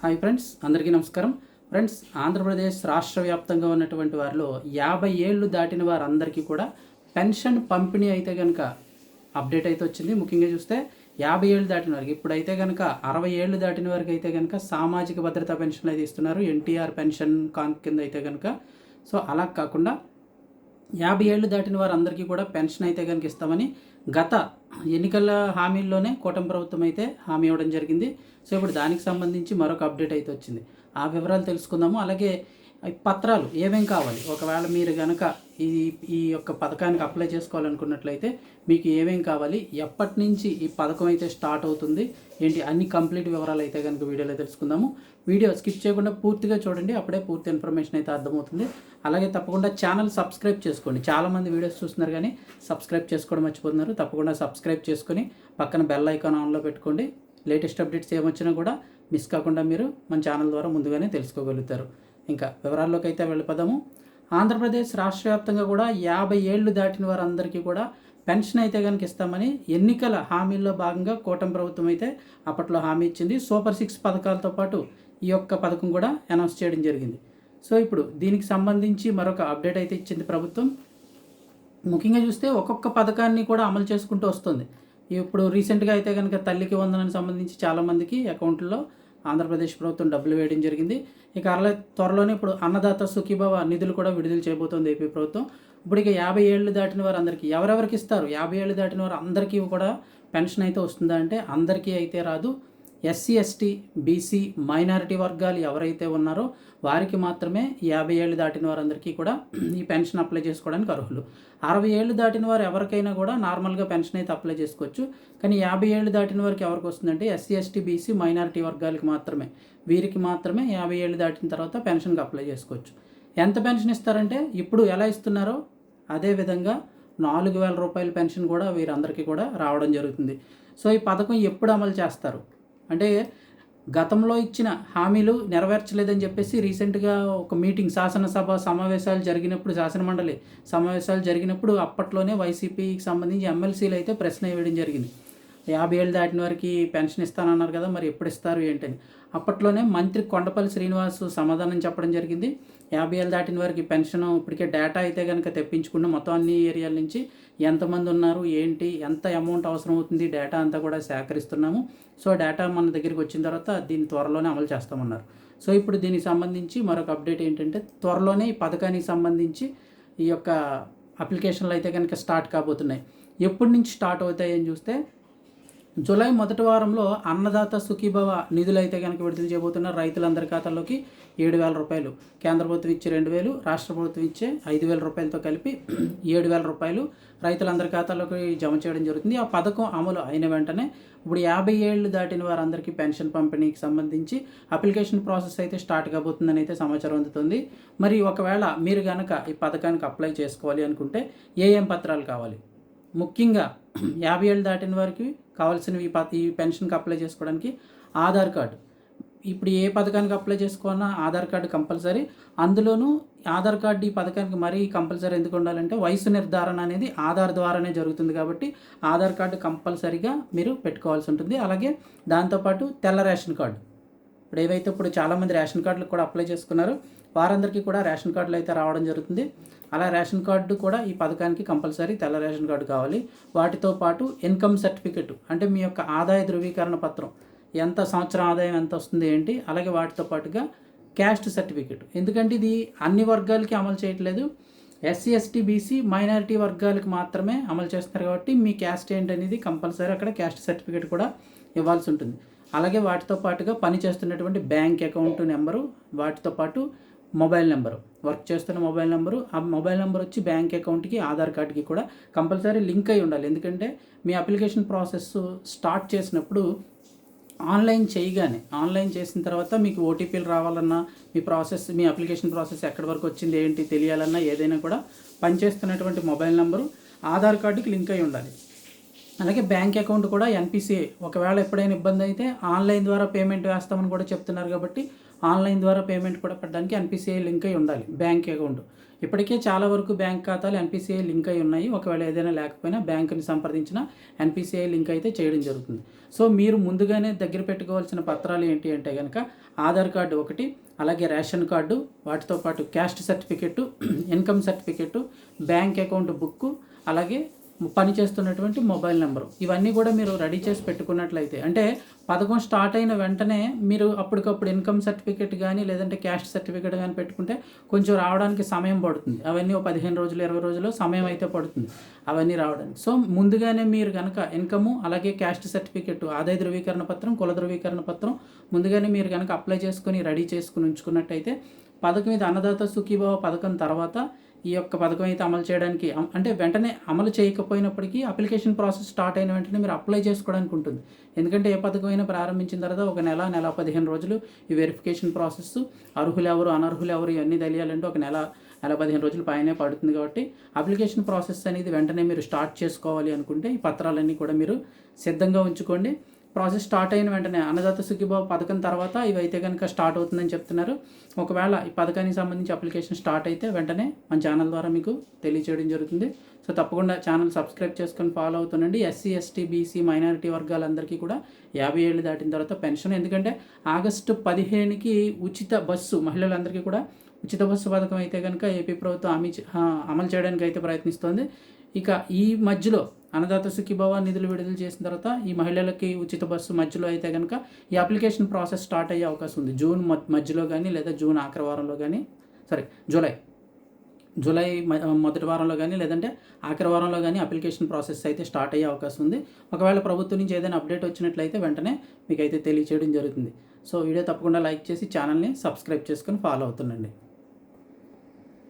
Hi friends అందరికీ నమస్కారం. Friends Andhra Pradesh రాష్ట్ర వ్యాప్తంగా ఉన్నటువంటి వారిలో యాభై ఏళ్ళు దాటిన వారందరికీ కూడా పెన్షన్ పంపిణీ అయితే కనుక అప్డేట్ అయితే వచ్చింది. ముఖ్యంగా చూస్తే యాభై ఏళ్ళు దాటిన వారికి ఇప్పుడైతే కనుక అరవై ఏళ్ళు దాటిన వారికి అయితే కనుక సామాజిక భద్రతా పెన్షన్ అయితే ఇస్తున్నారు. ఎన్టీఆర్ పెన్షన్ కాన్ కింద అయితే కనుక సో అలా కాకుండా యాభై ఏళ్ళు దాటిన వారందరికీ కూడా పెన్షన్ అయితే కనుక ఇస్తామని గత ఎన్నికల హామీల్లోనే కూటమి ప్రభుత్వం అయితే హామీ ఇవ్వడం జరిగింది. సో ఇప్పుడు దానికి సంబంధించి మరొక అప్డేట్ అయితే వచ్చింది. ఆ వివరాలు తెలుసుకుందాము. అలాగే పత్రాలు ఏమేం కావాలి? ఒకవేళ మీరు కనుక ఈ ఈ యొక్క పథకానికి అప్లై చేసుకోవాలనుకున్నట్లయితే మీకు ఏమేం కావాలి ఎప్పటి నుంచి ఈ పథకం అయితే స్టార్ట్ అవుతుంది ఏంటి అన్ని కంప్లీట్ వివరాలు అయితే కనుక వీడియోలో తెలుసుకుందాము. వీడియో స్కిప్ చేయకుండా పూర్తిగా చూడండి అప్పుడే పూర్తి ఇన్ఫర్మేషన్ అయితే అర్థమవుతుంది. అలాగే తప్పకుండా ఛానల్ సబ్స్క్రైబ్ చేసుకోండి. చాలామంది వీడియోస్ చూస్తున్నారు కానీ సబ్స్క్రైబ్ చేసుకోవడం మర్చిపోతున్నారు. తప్పకుండా సబ్స్క్రైబ్ చేసుకొని పక్కన బెల్ ఐకాన్ ఆన్లో పెట్టుకోండి. లేటెస్ట్ అప్డేట్స్ ఏమొచ్చినా కూడా మిస్ కాకుండా మీరు మన ఛానల్ ద్వారా ముందుగానే తెలుసుకోగలుగుతారు. ఇంకా వివరాల్లోకి అయితే వెళ్ళిపోదాము. ఆంధ్రప్రదేశ్ రాష్ట్ర వ్యాప్తంగా కూడా యాభై ఏళ్ళు దాటిన వారందరికీ కూడా పెన్షన్ అయితే కనుక ఇస్తామని ఎన్నికల హామీల్లో భాగంగా కూటమి ప్రభుత్వం అయితే అప్పట్లో హామీ ఇచ్చింది. సూపర్ సిక్స్ పథకాలతో పాటు ఈ యొక్క పథకం కూడా అనౌన్స్ చేయడం జరిగింది. సో ఇప్పుడు దీనికి సంబంధించి మరొక అప్డేట్ అయితే ఇచ్చింది ప్రభుత్వం. ముఖ్యంగా చూస్తే ఒక్కొక్క పథకాన్ని కూడా అమలు చేసుకుంటూ వస్తుంది. ఇప్పుడు రీసెంట్గా అయితే కనుక తల్లికి వందనానికి సంబంధించి చాలామందికి అకౌంట్లో ఆంధ్రప్రదేశ్ ప్రభుత్వం డబ్బులు వేయడం జరిగింది. ఇక అలా త్వరలోనే ఇప్పుడు అన్నదాత సుఖీభవ నిధులు కూడా విడుదల చేయబోతోంది ఏపీ ప్రభుత్వం. ఇప్పుడు ఇక యాభై ఏళ్ళు దాటిన వారందరికీ ఎవరెవరికి ఇస్తారు? యాభై ఏళ్ళు దాటిన వారు అందరికీ కూడా పెన్షన్ అయితే వస్తుందా అంటే అందరికీ అయితే రాదు. ఎస్సీ ఎస్టీ బీసీ మైనారిటీ వర్గాలు ఎవరైతే ఉన్నారో వారికి మాత్రమే యాభై ఏళ్ళు దాటిన వారందరికీ కూడా ఈ పెన్షన్ అప్లై చేసుకోవడానికి అర్హులు. అరవై ఏళ్ళు దాటిన వారు ఎవరికైనా కూడా నార్మల్గా పెన్షన్ అయితే అప్లై చేసుకోవచ్చు. కానీ యాభై ఏళ్ళు దాటిన వారికి ఎవరికి వస్తుందంటే ఎస్సీ ఎస్టీ బీసీ మైనారిటీ వర్గాలకి మాత్రమే. వీరికి మాత్రమే యాభై ఏళ్ళు దాటిన తర్వాత పెన్షన్కి అప్లై చేసుకోవచ్చు. ఎంత పెన్షన్ ఇస్తారంటే ఇప్పుడు ఎలా ఇస్తున్నారో అదే విధంగా నాలుగు వేల రూపాయల పెన్షన్ కూడా వీరందరికీ కూడా రావడం జరుగుతుంది. సో ఈ పథకం ఎప్పుడు అమలు చేస్తారు? అంటే గతంలో ఇచ్చిన హామీలు నెరవేర్చలేదని చెప్పేసి రీసెంట్గా ఒక మీటింగ్ శాసనసభ సమావేశాలు జరిగినప్పుడు శాసనమండలి సమావేశాలు జరిగినప్పుడు అప్పట్లోనే వైసీపీకి సంబంధించి ఎమ్మెల్సీలు అయితే ప్రశ్న వేయడం జరిగింది. యాభై ఏళ్ళు దాటిన వారికి పెన్షన్ ఇస్తానన్నారు కదా మరి ఎప్పుడు ఇస్తారు ఏంటని. అప్పట్లోనే మంత్రి కొండపల్లి శ్రీనివాస్ సమాధానం చెప్పడం జరిగింది. యాభై ఏళ్ళు దాటిన వారికి పెన్షన్ ఇప్పటికే డేటా అయితే కనుక తెప్పించుకున్న మొత్తం అన్ని ఏరియాల నుంచి ఎంతమంది ఉన్నారు ఏంటి ఎంత అమౌంట్ అవసరం అవుతుంది డేటా అంతా కూడా సేకరిస్తున్నాము. సో డేటా మన దగ్గరికి వచ్చిన తర్వాత దీన్ని త్వరలోనే అమలు చేస్తామన్నారు. సో ఇప్పుడు దీనికి సంబంధించి మరొక అప్డేట్ ఏంటంటే త్వరలోనే ఈ పథకానికి సంబంధించి ఈ యొక్క అప్లికేషన్లు అయితే కనుక స్టార్ట్ కాబోతున్నాయి. ఎప్పటి నుంచి స్టార్ట్ అవుతాయని చూస్తే జూలై మొదటి వారంలో అన్నదాత సుఖీభవ నిధులైతే కనుక విడుదల చేయబోతున్నారు రైతులందరి ఖాతాల్లోకి ఏడు వేల రూపాయలు కేంద్ర ప్రభుత్వం ఇచ్చే రెండు వేలు రాష్ట్ర ప్రభుత్వం ఇచ్చే ఐదు వేల రూపాయలతో కలిపి ఏడు వేల రూపాయలు రైతులందరి ఖాతాల్లోకి జమ చేయడం జరుగుతుంది. ఆ పథకం అమలు అయిన వెంటనే ఇప్పుడు యాభై ఏళ్ళు దాటిన వారందరికీ పెన్షన్ పంపిణీకి సంబంధించి అప్లికేషన్ ప్రాసెస్ అయితే స్టార్ట్ కాబోతుందని అయితే సమాచారం అందుతుంది. మరి ఒకవేళ మీరు కనుక ఈ పథకానికి అప్లై చేసుకోవాలి అనుకుంటే ఏ ఏం పత్రాలు కావాలి? ముఖ్యంగా యాభై ఏళ్ళు దాటిన వారికి కావాల్సినవి ఈ ఈ పెన్షన్కి అప్లై చేసుకోవడానికి ఆధార్ కార్డు. ఇప్పుడు ఏ పథకానికి అప్లై చేసుకోవాలన్నా ఆధార్ కార్డు కంపల్సరీ. అందులోనూ ఆధార్ కార్డు ఈ పథకానికి మరీ కంపల్సరీ ఎందుకు ఉండాలంటే వయసు నిర్ధారణ అనేది ఆధార్ ద్వారానే జరుగుతుంది కాబట్టి ఆధార్ కార్డు కంపల్సరీగా మీరు పెట్టుకోవాల్సి ఉంటుంది. అలాగే దాంతోపాటు తెల్ల రేషన్ కార్డు. ఇప్పుడు ఏవైతే ఇప్పుడు చాలామంది రేషన్ కార్డులకు కూడా అప్లై చేసుకున్నారు వారందరికీ కూడా రేషన్ కార్డులు అయితే రావడం జరుగుతుంది. అలా రేషన్ కార్డు కూడా ఈ పథకానికి కంపల్సరీ తెల్ల రేషన్ కార్డు కావాలి. వాటితో పాటు ఇన్కమ్ సర్టిఫికెట్ అంటే మీ యొక్క ఆదాయ ధృవీకరణ పత్రం. ఎంత సంవత్సరం ఆదాయం ఎంత వస్తుంది ఏంటి? అలాగే వాటితో పాటుగా క్యాస్ట్ సర్టిఫికెట్. ఎందుకంటే ఇది అన్ని వర్గాలకి అమలు చేయట్లేదు. ఎస్సీ ఎస్టీ బీసీ మైనారిటీ వర్గాలకు మాత్రమే అమలు చేస్తున్నారు కాబట్టి మీ క్యాస్ట్ ఏంటనేది కంపల్సరీ అక్కడ క్యాస్ట్ సర్టిఫికేట్ కూడా ఇవ్వాల్సి ఉంటుంది. అలాగే వాటితో పాటుగా పని చేస్తున్నటువంటి బ్యాంక్ అకౌంట్ నెంబరు వాటితో పాటు మొబైల్ నెంబరు. వర్క్ చేస్తున్న మొబైల్ నెంబరు. ఆ మొబైల్ నెంబర్ వచ్చి బ్యాంక్ అకౌంట్కి ఆధార్ కార్డ్కి కూడా కంపల్సరీ లింక్ అయి ఉండాలి. ఎందుకంటే మీ అప్లికేషన్ ప్రాసెస్ స్టార్ట్ చేసినప్పుడు ఆన్లైన్ చేయగానే ఆన్లైన్ చేసిన తర్వాత మీకు ఓటీపీలు రావాలన్నా మీ ప్రాసెస్ మీ అప్లికేషన్ ప్రాసెస్ ఎక్కడి వరకు వచ్చింది ఏంటి తెలియాలన్నా ఏదైనా కూడా పనిచేస్తున్నటువంటి మొబైల్ నెంబరు ఆధార్ కార్డుకి లింక్ అయి ఉండాలి. అలాగే బ్యాంక్ అకౌంట్ కూడా ఎన్పిసిఐ ఒకవేళ ఎప్పుడైనా ఇబ్బంది అయితే ఆన్లైన్ ద్వారా పేమెంట్ వేస్తామని కూడా చెప్తున్నారు కాబట్టి ఆన్లైన్ ద్వారా పేమెంట్ కూడా పెట్టడానికి ఎన్పిసిఐ లింక్ అయి ఉండాలి బ్యాంక్ అకౌంట్. ఇప్పటికే చాలా వరకు బ్యాంక్ ఖాతాలు ఎన్పిసిఐ లింక్ అయి ఉన్నాయి. ఒకవేళ ఏదైనా లేకపోయినా బ్యాంకుని సంప్రదించిన ఎన్పిసిఐ లింక్ అయితే చేయడం జరుగుతుంది. సో మీరు ముందుగానే దగ్గర పెట్టుకోవాల్సిన పత్రాలు ఏంటి అంటే కనుక ఆధార్ కార్డు ఒకటి అలాగే రేషన్ కార్డు వాటితో పాటు caste certificate income certificate bank account book అలాగే పని చేస్తున్నటువంటి మొబైల్ నెంబరు. ఇవన్నీ కూడా మీరు రెడీ చేసి పెట్టుకున్నట్లయితే అంటే పథకం స్టార్ట్ అయిన వెంటనే మీరు అప్పటికప్పుడు ఇన్కమ్ సర్టిఫికేట్ కానీ లేదంటే క్యాస్ట్ సర్టిఫికేట్ కానీ పెట్టుకుంటే కొంచెం రావడానికి సమయం పడుతుంది. అవన్నీ ఓ పదిహేను రోజులు ఇరవై రోజులు సమయం అయితే పడుతుంది అవన్నీ రావడానికి. సో ముందుగానే మీరు కనుక ఇన్కము అలాగే క్యాస్ట్ సర్టిఫికేట్ ఆదాయ ధృవీకరణ పత్రం కుల ధృవీకరణ పత్రం ముందుగానే మీరు కనుక అప్లై చేసుకుని రెడీ చేసుకుని ఉంచుకున్నట్టయితే పథకం ఇది అన్నదాత సుఖీభావ పథకం తర్వాత ఈ యొక్క పథకం అయితే అమలు చేయడానికి అంటే వెంటనే అమలు చేయకపోయినప్పటికీ అప్లికేషన్ ప్రాసెస్ స్టార్ట్ అయిన వెంటనే మీరు అప్లై చేసుకోవడానికి ఉంటుంది. ఎందుకంటే ఏ పథకం అయినా ప్రారంభించిన తర్వాత ఒక నెల నెల పదిహేను రోజులు ఈ వెరిఫికేషన్ ప్రాసెస్ అర్హులు ఎవరు అనర్హులు ఎవరు ఇవన్నీ తెలియాలంటే ఒక నెల నెల పదిహేను రోజులు పైనే పడుతుంది కాబట్టి అప్లికేషన్ ప్రాసెస్ అనేది వెంటనే మీరు స్టార్ట్ చేసుకోవాలి అనుకుంటే ఈ పత్రాలన్నీ కూడా మీరు సిద్ధంగా ఉంచుకోండి. ప్రాసెస్ స్టార్ట్ అయిన వెంటనే అన్నదాత సుఖీభావ పథకం తర్వాత ఇవి అయితే కనుక స్టార్ట్ అవుతుందని చెప్తున్నారు. ఒకవేళ ఈ పథకానికి సంబంధించి అప్లికేషన్ స్టార్ట్ అయితే వెంటనే మన ఛానల్ ద్వారా మీకు తెలియచేయడం జరుగుతుంది. సో తప్పకుండా ఛానల్ సబ్స్క్రైబ్ చేసుకొని ఫాలో అవుతుండండి. ఎస్సీ ఎస్టీ బీసీ మైనారిటీ వర్గాలందరికీ కూడా యాభై ఏళ్ళు దాటిన తర్వాత పెన్షన్. ఎందుకంటే ఆగస్టు పదిహేనుకి ఉచిత బస్సు మహిళలందరికీ కూడా ఉచిత బస్సు పథకం అయితే కనుక ఏపీ ప్రభుత్వం హామీ అమలు చేయడానికి అయితే ప్రయత్నిస్తోంది. ఇక ఈ మధ్యలో అన్నదాత సుఖీభవ నిధులు విడుదల చేసిన తర్వాత ఈ మహిళలకి ఉచిత బస్సు మధ్యలో అయితే కనుక ఈ అప్లికేషన్ ప్రాసెస్ స్టార్ట్ అయ్యే అవకాశం ఉంది. జూన్ మధ్యలో కానీ లేదా జూన్ ఆఖరి వారంలో కానీ సారీ జూలై జూలై మ- మొదటి వారంలో కానీ లేదంటే ఆఖరి వారంలో కానీ అప్లికేషన్ ప్రాసెస్ అయితే స్టార్ట్ అయ్యే అవకాశం ఉంది. ఒకవేళ ప్రభుత్వం నుంచి ఏదైనా అప్డేట్ వచ్చినట్లయితే వెంటనే మీకు అయితే తెలియచేయడం జరుగుతుంది. సో వీడియో తప్పకుండా లైక్ చేసి ఛానల్ని సబ్స్క్రైబ్ చేసుకొని ఫాలో అవుతుండండి.